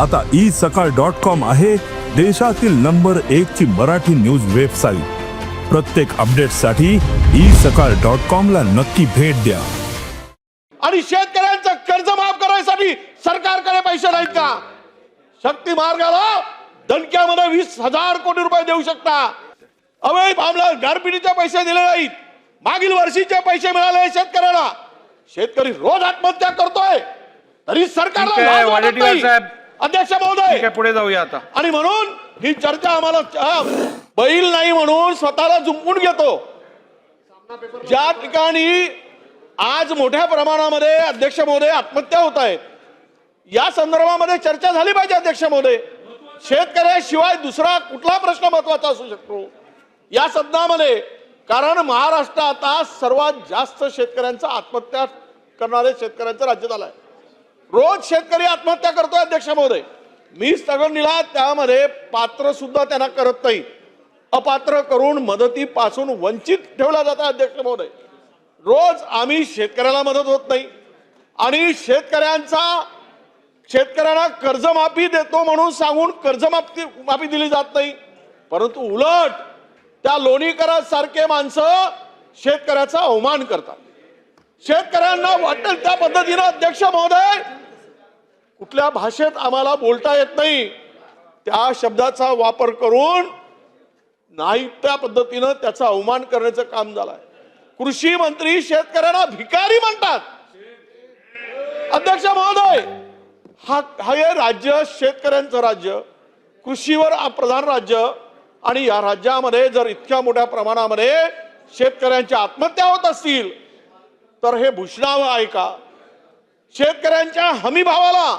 आता ई सकाळ dot com आहे देशातील नंबर एक ची मराठी न्यूज वेबसाईट. प्रत्येक अपडेटसाठी ई सकाळ डॉट कॉम ला नक्की भेट द्या. आणि शेतकऱ्यांचं कर्ज माफ करायसाठी सरकारकडे पैसे नाहीत का? शक्ती मार्गाला दणक्यामध्ये वीस हजार कोटी रुपये देऊ शकता. अवैध मामला गारपिटीचे पैसे दिले नाहीत. मागील वर्षीचे पैसे मिळाले शेतकऱ्याला. शेतकरी रोज आत्महत्या करतोय. तरी सरकारला अध्यक्ष महोदय! पुढे जाऊया आता. आणि म्हणून ही चर्चा आम्हाला बैल नाही म्हणून स्वतःला जुंपून घेतो. ज्या ठिकाणी आज मोठ्या प्रमाणामध्ये अध्यक्ष महोदय आत्महत्या होत आहेत या संदर्भामध्ये चर्चा झाली पाहिजे अध्यक्ष महोदय. शेतकऱ्याशिवाय दुसरा कुठला प्रश्न महत्त्वाचा असू शकतो? या सदनामध्ये कारण महाराष्ट्र आता सर्वात जास्त शेतकऱ्यांचा आत्महत्या करणारे शेतकऱ्यांचं राज्य झालं आहे रोज शेतकरी आत्महत्या करतोय अध्यक्ष महोदय मी स्थगन दिला त्यामध्ये पात्र सुद्धा त्यांना करत नाही. अपात्र करून मदतीपासून वंचित ठेवला जातं अध्यक्ष महोदय रोज आम्ही शेतकऱ्याला मदत होत नाही. आणि शेतकऱ्यांचा शेतकऱ्यांना कर्जमाफी देतो म्हणून सांगून कर्जमाफी माफी दिली जात नाही. परंतु उलट त्या लोणीकरासारखे माणसं शेतकऱ्याचा अवमान करतात. शेतकऱ्यांना वाटेल त्या पद्धतीनं अध्यक्ष महोदय कुठल्या भाषेत आम्हाला बोलता येत नाही. त्या शब्दाचा वापर करून नाही त्या पद्धतीनं त्याचा अवमान करण्याचं काम झालंय. कृषी मंत्री शेतकऱ्यांना भिकारी म्हणतात. अध्यक्ष महोदय हा हा हे राज्य शेतकऱ्यांचं राज्य कृषीवर प्रधान राज्य आणि या राज्यामध्ये जर इतक्या मोठ्या प्रमाणामध्ये शेतकऱ्यांच्या आत्महत्या होत असतील तर हे भूषणावं आहे का? शेतकऱ्यांच्या हमीभावाला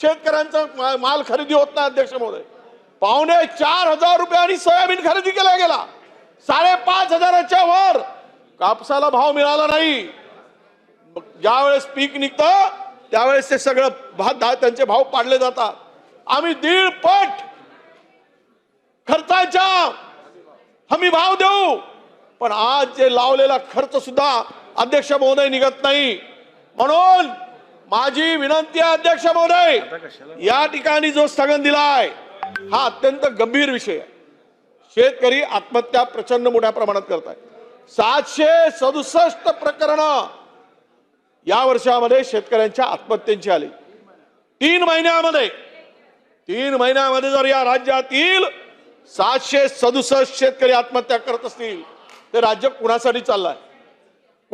शेतकऱ्यांचा माल खरेदी होत नाही अध्यक्ष महोदय. पावणे चार हजार रुपयांनी सोयाबीन खरेदी केला गेला. साडेपाच हजाराच्या वर कापसाला भाव मिळाला नाही. ज्यावेळेस पीक निघतं त्यावेळेस ते सगळं भात त्यांचे भाव पाडले जातात. आम्ही दीड पट खर्चाच्या हमी भाव देऊ. पण आज जे लावलेला खर्च सुद्धा अध्यक्ष महोदय निघत नाही. म्हणून माझी विनंती आहे अध्यक्ष महोदय या ठिकाणी जो स्थगन दिलाय हा अत्यंत गंभीर विषय आहे. शेतकरी आत्महत्या प्रचंड मोठ्या प्रमाणात करत आहे सातशे सदुसष्ट प्रकरण या वर्षामध्ये शेतकऱ्यांच्या आत्महत्येची आली. तीन महिन्यामध्ये तीन महिन्यामध्ये जर या राज्यातील सातशे सदुसष्ट शेतकरी आत्महत्या करत असतील ते राज्य कुणासाठी चाललंय?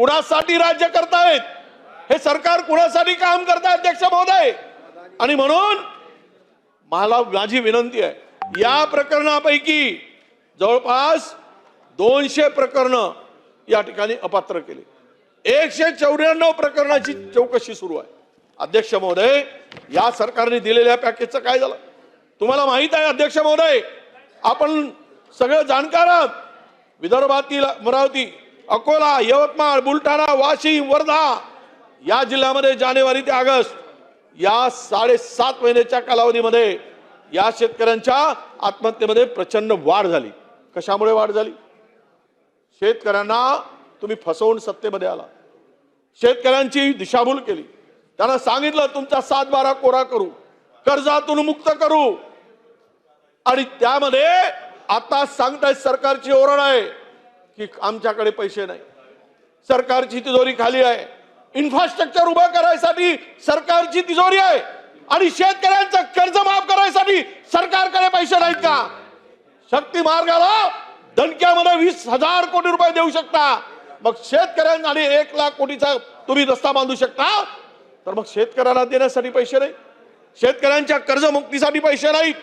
कुणासाठी राज्य करतायत? हे सरकार कुणासाठी काम करताय अध्यक्ष महोदय? आणि म्हणून मला माझी विनंती आहे या प्रकरणापैकी जवळपास दोनशे प्रकरण या ठिकाणी अपात्र केले. एकशे चौऱ्याण्णव प्रकरणाची चौकशी सुरू आहे. अध्यक्ष महोदय या सरकारने दिलेल्या पॅकेजचं काय झालं? तुम्हाला माहीत आहे अध्यक्ष महोदय आपण सगळं जाणकार आहात. विदर्भातील अमरावती अकोला यवतमाळ बुलढाणा वाशिम वर्धा या जिल्ह्यामध्ये जानेवारी ते ऑगस्ट या साडेसात महिन्याच्या कालावधीमध्ये या शेतकऱ्यांच्या आत्महत्येमध्ये प्रचंड वाढ झाली. कशामुळे वाढ झाली? शेतकऱ्यांना तुम्ही फसवून सत्तेमध्ये आला. शेतकऱ्यांची दिशाभूल केली. त्यांना सांगितलं तुमचा सात बारा कोरा करू कर्जातून मुक्त करू. आणि त्यामध्ये आता सांगताय सरकारची ओरड आहे. की आमच्याकडे पैसे नाही. सरकारची तिजोरी खाली आहे. इन्फ्रास्ट्रक्चर उभं करायसाठी सरकारची तिजोरी आहे. आणि शेतकऱ्यांचं कर्ज माफ करायसाठी सरकारकडे पैसे नाहीत का? शक्ती मार्गाला दणक्यामध्ये वीस हजार कोटी रुपये देऊ शकता. मग शेतकऱ्यांना आणि एक लाख कोटीचा तुम्ही रस्ता बांधू शकता. तर मग शेतकऱ्याला देण्यासाठी पैसे नाही. शेतकऱ्यांच्या कर्जमुक्तीसाठी पैसे नाहीत.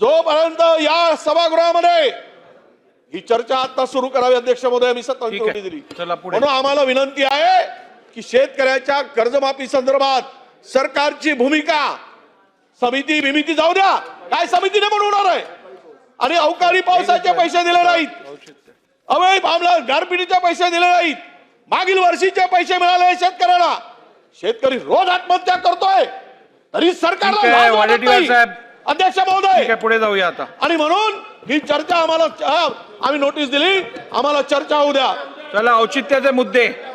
जोपर्यंत या सभागृहामध्ये ही चर्चा आता सुरू करावी अध्यक्ष महोदय मी सत्ता. दिली. म्हणून आम्हाला विनंती आहे की शेतकऱ्याच्या कर्जमाफी संदर्भात सरकारची भूमिका समिती भूमिती जाऊ द्या. काय समितीने बनवणार आहे? आणि अवकाळी पावसाचे पैसे दिले नाहीत. अवैध मामला गारपिटीचे पैसे दिले नाहीत. मागील वर्षीचे पैसे मिळाले शेतकऱ्याला. शेतकरी रोज आत्महत्या करतोय. तरी सरकारला. साहेब. अध्यक्ष महोदय. पुढे जाऊया आता. आणि म्हणून ही चर्चा आम्हाला आम्ही नोटीस दिली. आम्हाला चर्चा होऊ द्या. चला औचित्याचे मुद्दे.